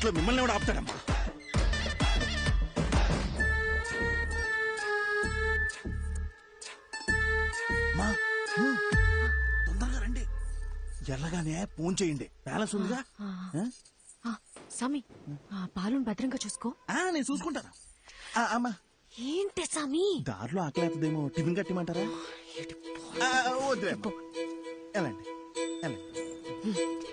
ఇంట్లో మిమ్మల్ని కూడా ఆపుతాడమ్మా? హ్మ్. తొందరగా రండి. ఎల్లగానే ఫోన్ చేయండి. బ్యాలెన్స్ ఉందిగా? ఆ? ఆ, సామి ఆ పాలను భద్రంగా చూసుకో. ఆ, నేను చూసుకుంటాను. ఆ, అమ్మా. ఏంటి సామి? దారిలో ఆకలేస్తుందేమో టిఫిన్ కట్టిమంటారా? ఆ, వద్దులే అమ్మా. వెళ్ళండి. వెళ్ళండి.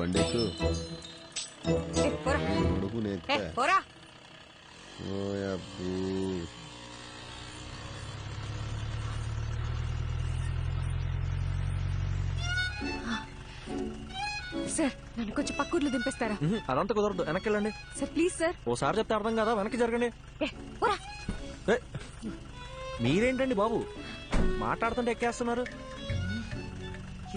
బండెక్కు. ఏ, పోరా. సార్ నన్ను కొంచెం పక్కూర్లో దింపేస్తారా? అదంతా కుదరదు. వెనక్కి వెళ్ళండి సార్ ప్లీజ్ సార్. ఓసారి చెప్తే అర్థం కదా? వెనక్కి జరగండి. ఏ, పోరా. ఏ, మీరేంటండి బాబు? మాట్లాడుతుంటే ఎక్కేస్తున్నారు.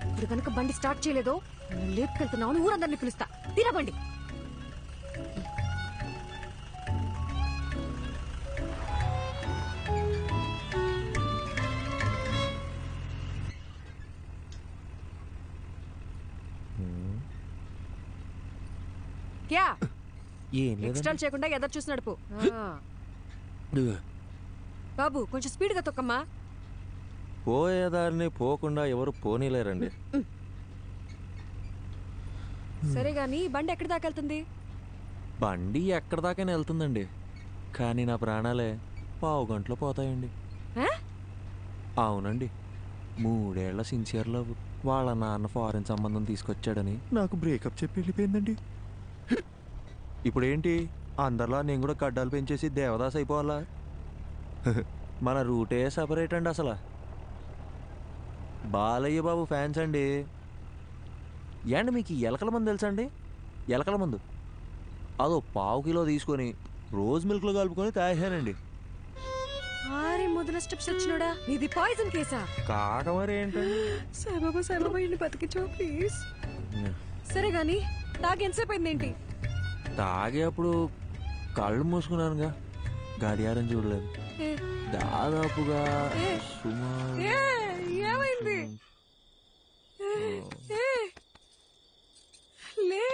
ఇప్పుడు కనుక బండి స్టార్ట్ చేయలేదో? నేను లేపుకెళ్తున్నాను ఊరందరినీ పిలుస్తా. తినబండి. క్యా? ఎక్స్ట్రా చేయకుండా ఎదరు చూసి నడుపు. బాబు కొంచెం స్పీడ్గా తొక్కమ్మా. పోయేదారిని పోకుండా ఎవరు పోనీలేరండి. సరే గాని బండి ఎక్కడి దాకా వెళ్తుంది? బండి ఎక్కడ దాకైనా వెళ్తుందండి. కానీ నా ప్రాణాలే పావు గంటలో పోతాయండి. ఆ? అవునండి. మూడేళ్ళ సిన్సియర్ లవ్ వాళ్ళ నాన్న ఫారెన్ సంబంధం తీసుకొచ్చాడని నాకు బ్రేకప్ చెప్పి వెళ్ళిపోయిందండి. ఇప్పుడేంటి అందరిలా నేను కూడా గడ్డాలు పెంచేసి దేవదాస్ అయిపోవాలా? మన రూటే సపరేట్ అండి అసలు. బాలయ్య బాబు ఫ్యాన్స్ అండి. ఏండి మీకు ఈ ఎలకల మందు తెలుసా అండి? ఎలకల మందు. అదో పావు కిలో తీసుకొని రోజ్ మిల్క్లో కలుపుకొని తాగానండి ఆరే ముదల స్టెప్స్ వచ్చినోడా? పాయిజన్ కేసా? కాక మరి ఏంటండి సాయిబాబా సాయిబాబా ఇంటి బతికించో ప్లీజ్. సరే గాని తాగి ఎంతసేపు అయిందేంటి? తాగేప్పుడు కళ్ళు మూసుకున్నానుగా. గడియారం చూడలేదు. దాదాపుగా ఏ. సుమారు ఏ, ఏమైంది ఏ, ఏ, లే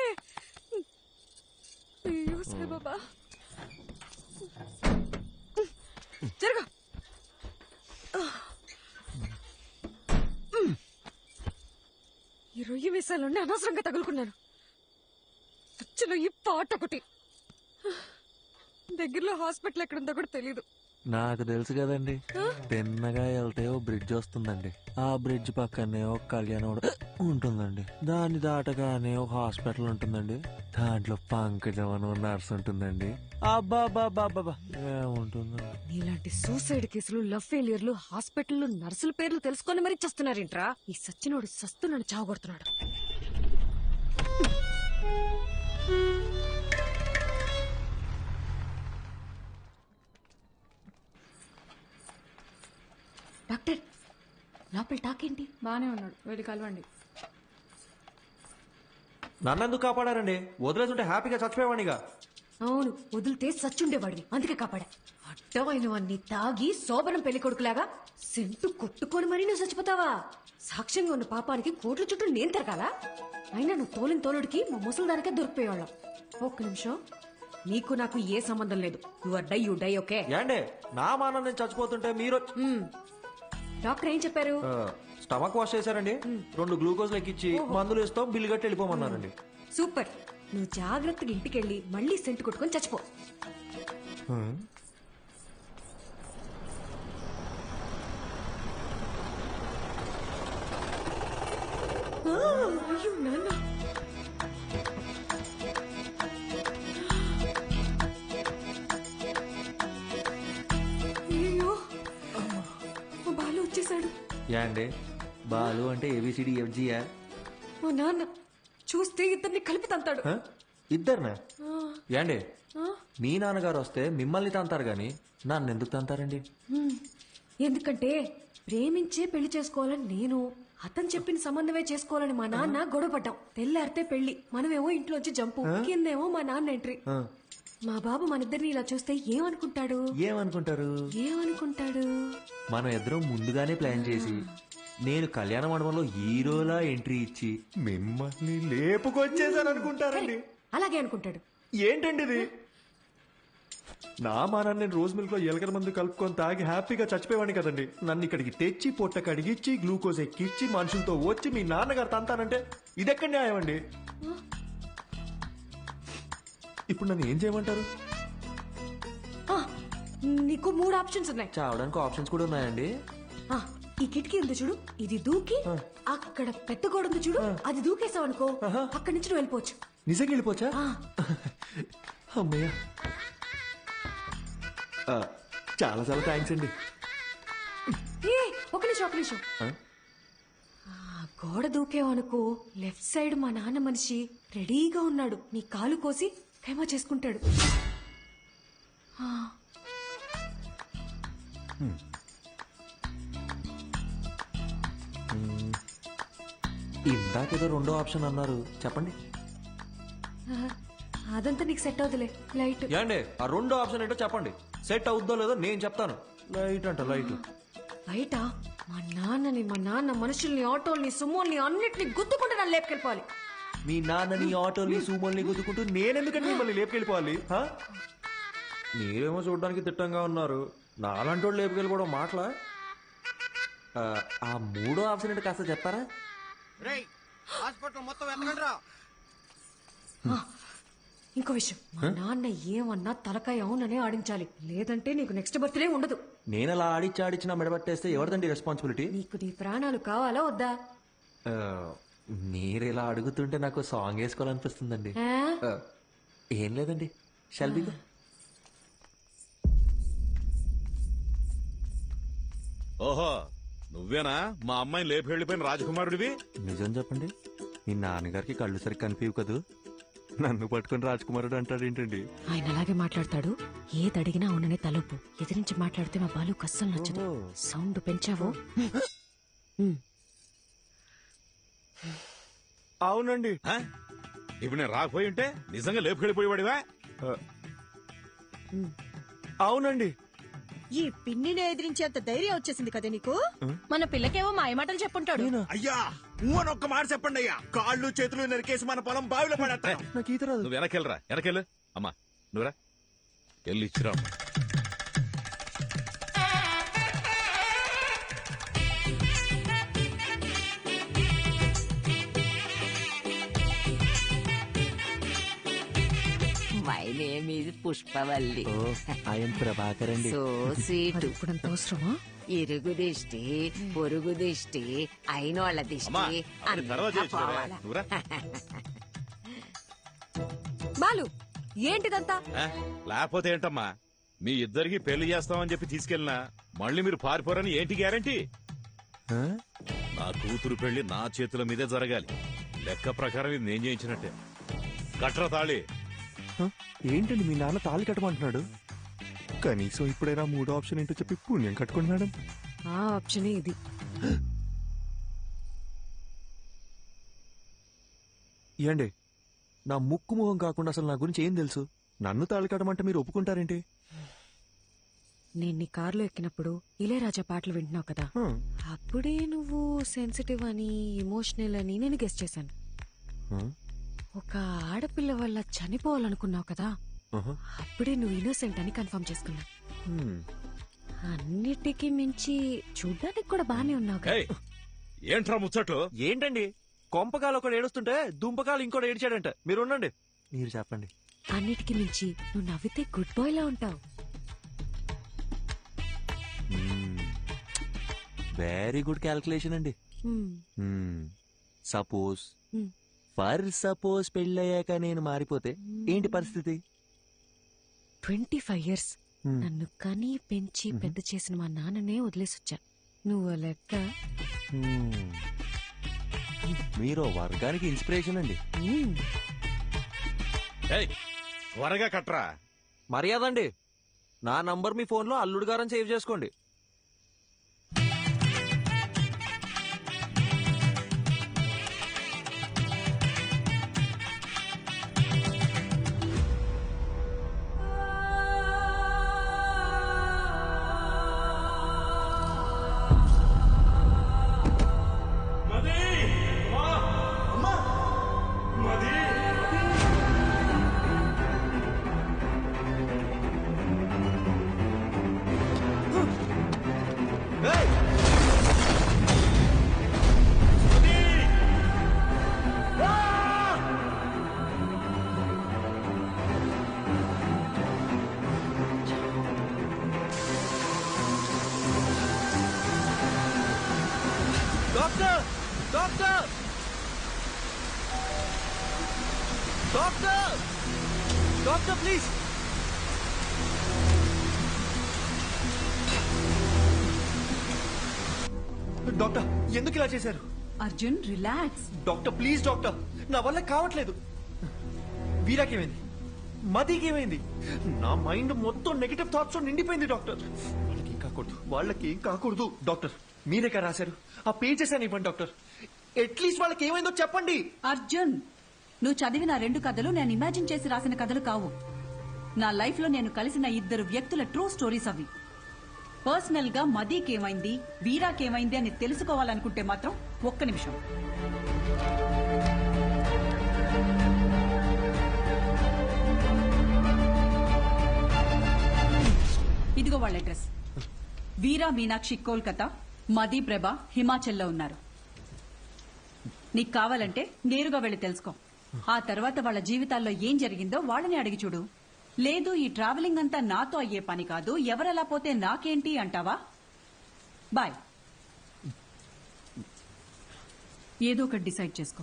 బాబా. సాయిబాబా ఈ రొయ్యి మీసాలన్నీ అనవసరంగా తగులుకున్నాను. వచ్చిన ఈ పాట ఒకటి. దగ్గరలో హాస్పిటల్ ఎక్కడుందో కూడా తెలీదు. నాకు తెలుసు కదండి. తిన్నగా వెళ్తే ఓ బ్రిడ్జ్ వస్తుందండి. ఆ బ్రిడ్జ్ పక్కనే ఒక కళ్యాణం ఉంటుందండి. దాన్ని దాటగానే ఒక హాస్పిటల్ ఉంటుందండి. దాంట్లో పంకజం అని నర్స్ ఉంటుందండి. అబ్బా ఏముంటుందండి నీలాంటి సూసైడ్ కేసులు లవ్ ఫెయిలియర్లు హాస్పిటల్లో నర్సుల పేర్లు తెలుసుకొని మరీ చస్తున్నారేంట్రా? ఈ సచ్చినోడు సస్తున్నాడు చావగొడుతున్నాడు. డాక్టర్ లోపల టాకేంటి బానే ఉన్నాడు. వెళ్ళి కలవండి. నన్నెందుకు కాపాడారండి? వదిలేస్తుంటే హ్యాపీగా చచ్చిపోయేవాడిగా అవును వదిలితే సచ్చుండేవాడివి అందుకే కాపాడా. అడ్డమైనవన్నీ తాగి శోభనం పెళ్ళి కొడుకులాగా సెంటు కొట్టుకొని మరీ నువ్వు చచ్చిపోతావా? సాక్ష్యంగా ఉన్న పాపానికి కోట్ల చుట్టూ నేను తిరగాలా? అయినా నువ్వు తోలిన తోలుడికి మా ముసలిదానికే దొరికిపోయేవాళ్ళం. ఒక్క నిమిషం. నీకు నాకు ఏ సంబంధం లేదు. You are die you die okay ఏండే? నా మానం నేను చచ్చిపోతుంటే మీరు డాక్టర్ ఏం చెప్పారు? స్టమక్ వాష్ చేశారండి. రెండు గ్లూకోజ్ లెక్కిచ్చి మందులు ఇస్తాం బిల్లు కట్టి వెళ్ళిపోమన్నారండి సూపర్. నువ్వు జాగ్రత్తగా ఇంటికెళ్ళి మళ్ళీ సెంటు కొట్టుకొని చచ్చిపో. ఆ, అయ్యో నాన్న. ఏండి బాలు అంటే ఏబిసిడి ఎఫ్జియా మా నాన్న చూస్తే ఇద్దరిని కలిపి తంతాడు. ఇద్దరునా? ఏండి మీ నాన్నగారు వస్తే మిమ్మల్ని తంతారు గాని నన్ను ఎందుకు తంతారండి? ఎందుకంటే ప్రేమించే పెళ్ళి చేసుకోవాలని నేను అతను చెప్పిన సంబంధమే చేసుకోవాలని మా నాన్న గొడవపడ్డాం. తెల్లారితే పెళ్ళి మనమేమో ఇంట్లోంచి జంపు కిందేమో మా నాన్న ఎంట్రీ. మా బాబు మన ఇద్దరిని ఇలా చూస్తే ఏమనుకుంటాడు? ఏమనుకుంటారు? ఏమనుకుంటాడు? మనం ఇద్దరం ముందుగానే ప్లాన్ చేసి నేను కళ్యాణ మండపంలో హీరోలా ఎంట్రీ ఇచ్చి మిమ్మల్ని లేపుకొచ్చేసాను అనుకుంటారండి అలాగే అనుకుంటాడు. ఏంటండి ఇది? నా మానాన్ని నేను రోజు మిల్క్లో ఎలకల మందు కలుపుకొని తాగి హ్యాపీగా చచ్చిపోయేవాడిని కదండి. నన్ను ఇక్కడికి తెచ్చి పొట్ట కడిగిచ్చి గ్లూకోజ్ ఎక్కిచ్చి మనుషులతో వచ్చి మీ నాన్నగారు తంతానంటే ఇదెక్కడ న్యాయం అండి ఇప్పుడు నన్ను ఏం చేయమంటారు? ఆ, నీకు మూడు ఆప్షన్స్ ఉన్నాయి. చావడానికి ఆప్షన్స్ కూడా ఉన్నాయండి. ఆ, ఈ కిటికీ ఉంది చూడు. ఇది దూకి అక్కడ పెద్ద గోడ ఉంది చూడు. అది దూకేసావు అనుకో అక్కడి నుంచి నువ్వు వెళ్ళిపోవచ్చు. నిజంగా వెళ్ళిపోచా ఆ, అమ్మయ్య. ఆ, చాలా చాలా థ్యాంక్స్ అండి. ఏ ఒక నిమిషం ఒక నిమిషం. ఆ? ఆ, గోడ దూకేవనుకో లెఫ్ట్ సైడ్ మా నాన్న మనిషి రెడీగా ఉన్నాడు. నీ కాలు కోసి ఖైమా చేసుకుంటాడు. ఇందాకేదో రెండో ఆప్షన్ అన్నారు. చెప్పండి. అదంతా నీకు సెట్ అవుతులే. లైట్. ఏండి ఆ రెండో ఆప్షన్ ఏంటో చెప్పండి. సెట్ అవుద్దో లేదో నేను చెప్తాను. లైట్ అంట లైట్. బయట? మా నాన్నని మా నాన్న మనుషుల్ని ఆటోల్ని సుమోల్ని అన్నిటిని గుద్దుకుంటే నన్ను లేపుకెళ్ళిపోవాలి. మీ నాన్నని ఆటోని సూమోల్ని గుద్దుకుంటూ నేనెందుకంటే మిమ్మల్ని లేపుకెళ్ళిపోవాలి? హా? మీరేమో చూడడానికి తిట్టంగా ఉన్నారు. నాలంటి వాళ్ళు లేపుకెళ్ళిపోవడం మాటలా? ఆ, ఆ మూడో ఆప్షన్ ఏంటో కాస్త చెప్తారా? రేయ్ హాస్పిటల్ మొత్తం ఇంకో విషయం. మా నాన్న ఏమన్నా తలకాయ అవుననే ఆడించాలి. లేదంటే నీకు నెక్స్ట్ బర్త్డే ఉండదు. నేను అలా ఆడిచ్చి ఆడిచ్చిన మెడబట్టేస్తే ఎవరిదండి రెస్పాన్సిబిలిటీ నీకు నీ ప్రాణాలు కావాలా వద్దా? ఆ, మీరు ఇలా అడుగుతుంటే నాకు సాంగ్ వేసుకోవాలనిపిస్తుందండి. ఆ? ఏం లేదండి. షల్బీగా ఓహో నువ్వేనా? మా అమ్మాయిని లేపి వెళ్ళిపోయిన రాజకుమారుడివి? నిజం చెప్పండి. మీ నాన్నగారికి కళ్ళు సరి కనిపించవు కదూ? నన్ను పట్టుకుని రాజకుమారుడు అంటాడు ఏంటండి? ఆయన అలాగే మాట్లాడతాడు. ఏది అడిగినా అవుననే తలుపు. ఎదిరించి మాట్లాడితే మా బాలు కస్సలు నచ్చదు. సౌండ్ పెంచావో? అవునండి. ఆ? ఇప్పుడు నేను రాకపోయి ఉంటే నిజంగా లేపు వెళ్ళిపోయేవాడివా అవునండి. ఈ పిన్నిని ఎదిరించేంత ధైర్యం వచ్చేసింది కదా నీకు? మన పిల్లకేమో మాయమాటలు చెప్పుంటాడు. అయ్యా ఊ అని ఒక్క మాట చెప్పండి అయ్యా. కాళ్ళు చేతులు నరికేసి మన పొలం బావిలో పడేస్తాను నాకు ఈత రాదు. నువ్వు వెనకెళ్ళరా వెనకెళ్ళు అమ్మా నువ్వురా. వెళ్ళి ఇచ్చిరా అమ్మా. My name is Pushpavalli. ఆయన ప్రభాకర్ అండి. సో స్వీట్ ఇప్పుడంత అవసరమా? ఇరుగు దిష్టి పొరుగు దిష్టి అయినోళ్ళ అమ్మా దిష్టి అంతా పోవాలా. బాలు ఏంటిదంతా? ఆ? లేకపోతే ఏంటమ్మా? మీ ఇద్దరికి పెళ్ళి చేస్తామని చెప్పి తీసుకెళ్ళినా మళ్ళీ మీరు పారిపోరని ఏంటి గ్యారంటీ? ఆ? నా కూతురు పెళ్ళి నా చేతుల మీదే జరగాలి. లెక్క ప్రకారం ఇది నేను చేయించినట్టే. కట్ర తాళి? ఏంటండి మీ నాన్న తాళి కట్టమంటున్నాడు? కనీసం ఇప్పుడైనా మూడో ఆప్షన్ ఏంటో చెప్పి పుణ్యం కట్టుకోండి మేడం. ఆ ఆప్షనే ఇది. ఏండి? నా ముక్కు ముఖం కాకుండా అసలు నా గురించి ఏం తెలుసు? నన్ను తాళి కట్టమంటే మీరు ఒప్పుకుంటారేంటి? నేను నీ కారులో ఎక్కినప్పుడు ఇళయరాజా పాటలు వింటున్నావు కదా. అప్పుడే నువ్వు సెన్సిటివ్ అని ఇమోషనల్ అని నేను గెస్ట్ చేశాను? ఒక ఆడపిల్ల వల్ల చనిపోవాలనుకున్నావు కదా. అప్పుడే నువ్వు ఇన్నోసెంట్ అని కన్ఫర్మ్ చేసుకున్నా. అన్నిటికీ మించి చూడ్డానికి కూడా బానే ఉన్నావు కదా. ఏంట్రా ముచ్చట్లు? ఏంటండి? కొంపకాలు ఒకడు ఏడుస్తుంటే దుంపకాలు ఇంకోటి ఏడిచాడంట. మీరు ఉండండి. మీరు చెప్పండి. అన్నిటికీ మించి నువ్వు నవ్వితే గుడ్ బాయ్ లా ఉంటావు. వెరీ గుడ్ క్యాల్కులేషన్ అండి. సపోజ్. ఫర్ సపోజ్ పెళ్ళయ్యాక నేను మారిపోతే ఏంటి పరిస్థితి? Twenty five years. నన్ను కని పెంచి పెద్ద చేసిన మా నాన్ననే వదిలేసొచ్చా నువ్వు లెక్క. మీరు వర్గానికి ఇన్స్పిరేషన్ అండి. హ్మ్. ఏయ్ త్వరగా కట్రా. మర్యాద అండి. నా నంబర్ మీ ఫోన్లో అల్లుడు గారని సేవ్ చేసుకోండి. ఎందుకు ఇలా చేశారు? Arjun relax doctor please doctor. నా వల్ల కావట్లేదు. వీరాకేమైంది? మదికేమైంది? నా మైండ్ మొత్తం నెగటివ్ థాట్స్ నిండిపోయింది డాక్టర్. వాళ్ళకి ఏం కాకూడదు. వాళ్ళకి ఏం కాకూడదు డాక్టర్. మీరే కదా రాశారు. ఆ పేజెస్ అని ఇవ్వండి డాక్టర్. అట్లీస్ట్ వాళ్ళకి ఏమైందో చెప్పండి. అర్జున్ నువ్వు చదివిన రెండు కథలు నేను ఇమాజిన్ చేసి రాసిన కథలు కావు. నా లైఫ్లో నేను కలిసిన ఇద్దరు వ్యక్తుల ట్రూ స్టోరీస్ అవి. పర్సనల్గా మదీకేమైంది వీరాకేమైంది అని తెలుసుకోవాలనుకుంటే మాత్రం ఒక్క నిమిషం. ఇదిగో వాళ్ళ అడ్రస్. వీరా మీనాక్షి కోల్కతా మదీ ప్రభ హిమాచల్లో ఉన్నారు. నీకు కావాలంటే నేరుగా వెళ్ళి తెలుసుకో. ఆ తర్వాత వాళ్ళ జీవితాల్లో ఏం జరిగిందో వాళ్ళని అడిగి చూడు. లేదు ఈ ట్రావెలింగ్ అంతా నాతో అయ్యే పని కాదు ఎవరెలా పోతే నాకేంటి అంటావా బాయ్ ఏదో ఒకటి డిసైడ్ చేసుకో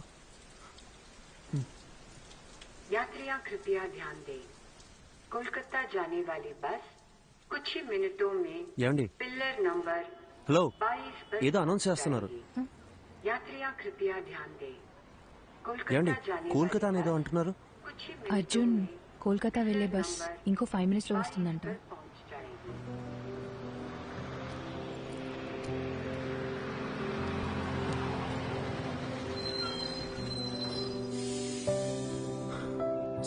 यात्रियां कृपया ध्यान दें कोलकाता जाने वाली बस कुछ ही मिनटों में ఏమండి पिल्लर नंबर హలో 22 पर ఏదో అనౌన్స్ చేస్తున్నారు जाएगी। यात्रियां कृपया ध्यान दें ఏమండి कोलकाता जाने కోల్కతా वाली అనేదో बस అంటున్నారు कुछ ही मिनटों అర్జున్ में కోల్కతా వెళ్ళే బస్ ఇంకో ఫైవ్ మినిట్స్లో వస్తుందంట.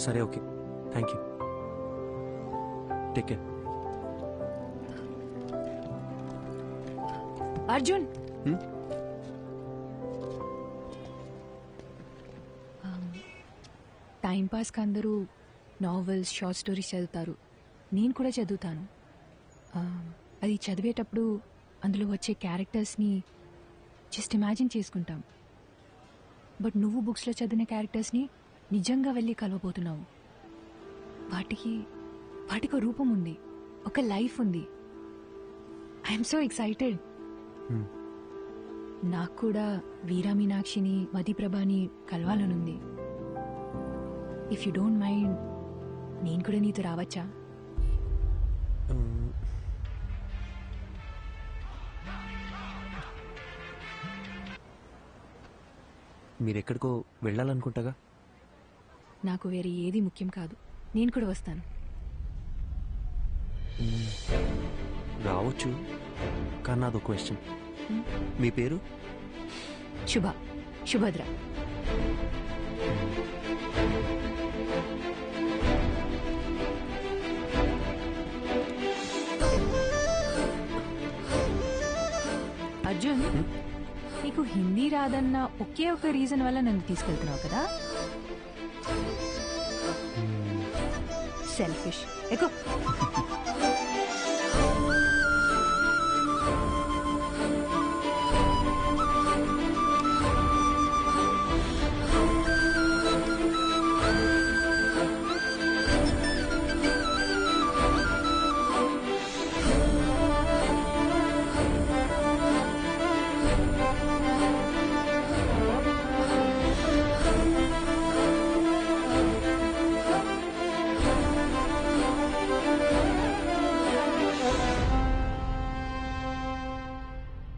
సరే okay. Thank you take care Arjun! Hmm? టైంపాస్కి అందరూ నావెల్స్ షార్ట్ స్టోరీస్ చదువుతారు. నేను కూడా చదువుతాను. అది చదివేటప్పుడు అందులో వచ్చే క్యారెక్టర్స్ని జస్ట్ ఇమాజిన్ చేసుకుంటాం. బట్ నువ్వు బుక్స్లో చదివిన క్యారెక్టర్స్ని నిజంగా వెళ్ళి కలవబోతున్నావు. వాటికి వాటికి ఒక రూపం ఉంది. ఒక లైఫ్ ఉంది. ఐఎమ్ సో ఎక్సైటెడ్ నాకు కూడా వీరా మీనాక్షిని మదిప్రభాని కలవాలనుంది. ఇఫ్ యు డోంట్ మైండ్ నేను కూడా నీతో రావచ్చా? మీరు ఎక్కడికో వెళ్ళాలనుకుంటాగా? నాకు వేరే ఏది ముఖ్యం కాదు. నేను కూడా వస్తాను. రావచ్చు కానీ నాదో క్వశ్చన్. మీ పేరు? శుభ. శుభద్ర. హిందీ రాదన్న ఒకే ఒక రీజన్ వల్ల నన్ను తీసుకెళ్తున్నావు కదా? సెల్ఫిష్ ఎక్కువ